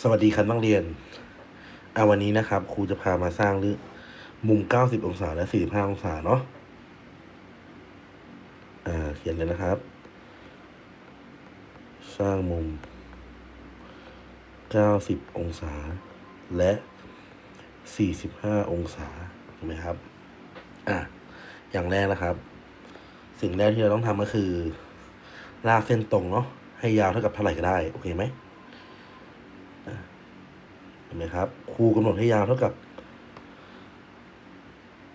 สวัสดีครับนักเรียนอะวันนี้นะครับ ครูจะพามาสร้างรืมุม 90 องศาและ 45 องศาเนาะอ่าเขียนเลยนะครับ สร้างมุม 90 องศา และ 45 องศาถูกไหมครับ อะอย่างแรกนะครับ สิ่งแรกที่เราต้องทำก็คือ ลากเส้นตรงเนาะให้ยาวเท่ากับเท่าไหร่ก็ได้ โอเคไหม เห็นไหมครับครูกำหนดให้ยาวเท่ากับ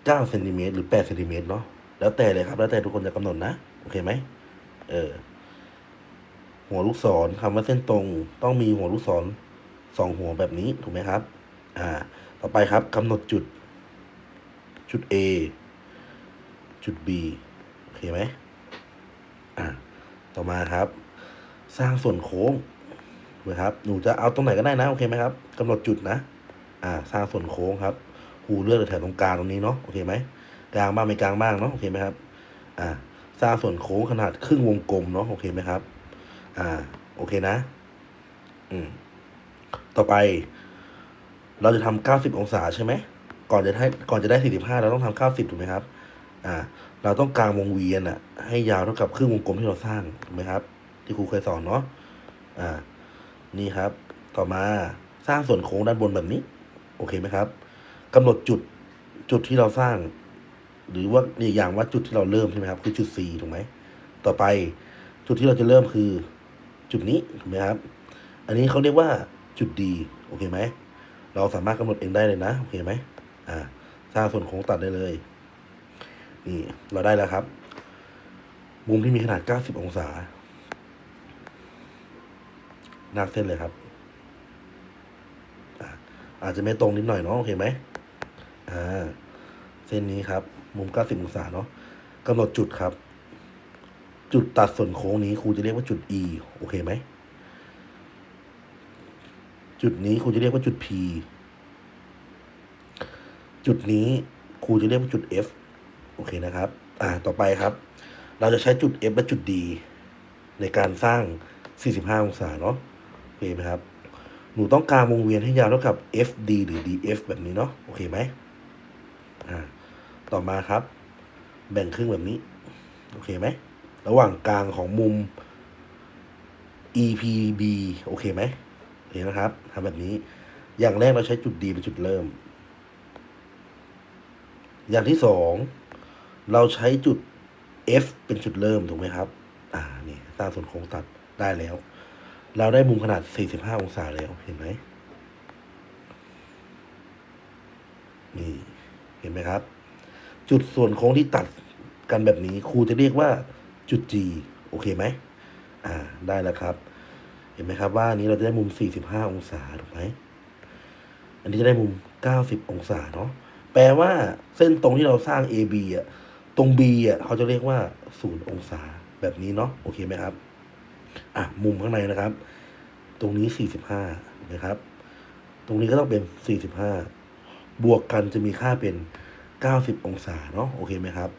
9เซนติเมตรหรือ8เซนติเมตรเนาะแล้วแต่เลยครับ แล้วแต่ทุกคนจะกำหนดนะ โอเคไหมเออ หัวลูกศรคำว่าเส้นตรง ต้องมีหัวลูกศรสองหัวแบบนี้ถูกไหมครับ อ่า ต่อไปครับกำหนดจุด จุด A จุด B โอเคไหมอ่าต่อมาครับ สร้างส่วนโค้ง ถูกไหมครับหนูจะเอาตรงไหนก็ได้นะโอเคไหมครับกำหนดจุดนะ อ่า สร้างส่วนโค้งครับครูเลือกแถวตรงกลางตรงนี้เนาะโอเคไหมกลางบ้างไม่กลางบ้างเนาะโอเคไหมครับ อ่า สร้างส่วนโค้งขนาดครึ่งวงกลมเนาะโอเคไหมครับ อ่า โอเคนะ อืม ต่อไป เราจะทำเก้าสิบองศาใช่ไหมก่อนจะให้ก่อนจะได้สี่สิบห้าเราต้องทำเก้าสิบถูกไหมครับ อ่า เราต้องกางวงเวียนอะให้ยาวเท่ากับครึ่งวงกลมที่เราสร้างถูกไหมครับ ที่ครูเคยสอนเนาะอ่า นี่ครับ ต่อมาสร้างส่วนโค้งด้านบนแบบนี้ โอเคไหมครับกำหนดจุดจุดที่เราสร้าง หรือว่าอีกอย่างว่าจุดที่เราเริ่มใช่ไหมครับ คือจุด C ถูกไหมต่อไปจุดที่เราจะเริ่มคือจุดนี้ถูกไหมครับ อันนี้เขาเรียกว่าจุด D โอเคไหมเราสามารถกำหนดเองได้เลยนะโอเคไหมอ่าสร้างส่วนโค้งตัดได้เลย นี่เราได้แล้วครับมุมที่มีขนาด 90 องศา ลากเส้นเลยครับอะอาจจะไม่ตรงนิดหน่อยเนาะโอเคไหมอ่าเส้นนี้ครับ มุม 90 องศาเนาะกำหนดจุดครับ จุดตัดส่วนโค้งนี้ครูจะเรียกว่าจุด E โอเคไหม จุดนี้ครูจะเรียกว่าจุด P จุดนี้ครูจะเรียกว่าจุด F โอเคนะครับ อ่า ต่อไปครับ เราจะใช้จุด F และจุด D ในการสร้าง 45 องศาเนาะ เคไหมครับ หนูต้องการวงเวียนให้ยาวเท่ากับ FD หรือ DF แบบนี้เนาะโอเคไหมอ่าต่อมาครับ แบ่งครึ่งแบบนี้ โอเคไหม ระหว่างกลางของมุม EPB โอเคไหมโอเคนะครับทำแบบนี้ อย่างแรกเราใช้จุด D เป็นจุดเริ่ม อย่างที่สองเราใช้จุด F เป็นจุดเริ่มถูกไหมครับ อ่า นี่สร้างส่วนโค้งตัดได้แล้ว เราได้มุมขนาด 45 องศาแล้ว เห็นไหม นี่ เห็นไหมครับ จุดส่วนโค้งที่ตัดกันแบบนี้ ครูจะเรียกว่าจุด G โอเคไหม อ่า ได้แล้วครับ เห็นไหมครับว่านนี้เราจะได้มุม 45 องศา ถูกไหม อันนี้จะได้มุม 90 องศาเนาะ แปลว่าเส้นตรงที่เราสร้าง AB อะ ตรง B อะ เขาจะเรียกว่า 0 องศา แบบนี้เนาะ โอเคไหมครับ อะมุมข้างในนะครับ ตรงนี้สี่สิบห้านะครับ ตรงนี้ก็ต้องเป็นสี่สิบห้าบวกกันจะมีค่าเป็นเก้าสิบองศาเนาะโอเคไหมครับ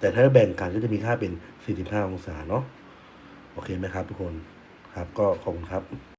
แต่ถ้าแบ่งกันก็จะมีค่าเป็นสี่สิบห้าองศาเนาะโอเคไหมครับ ทุกคนครับก็ขอบคุณครับ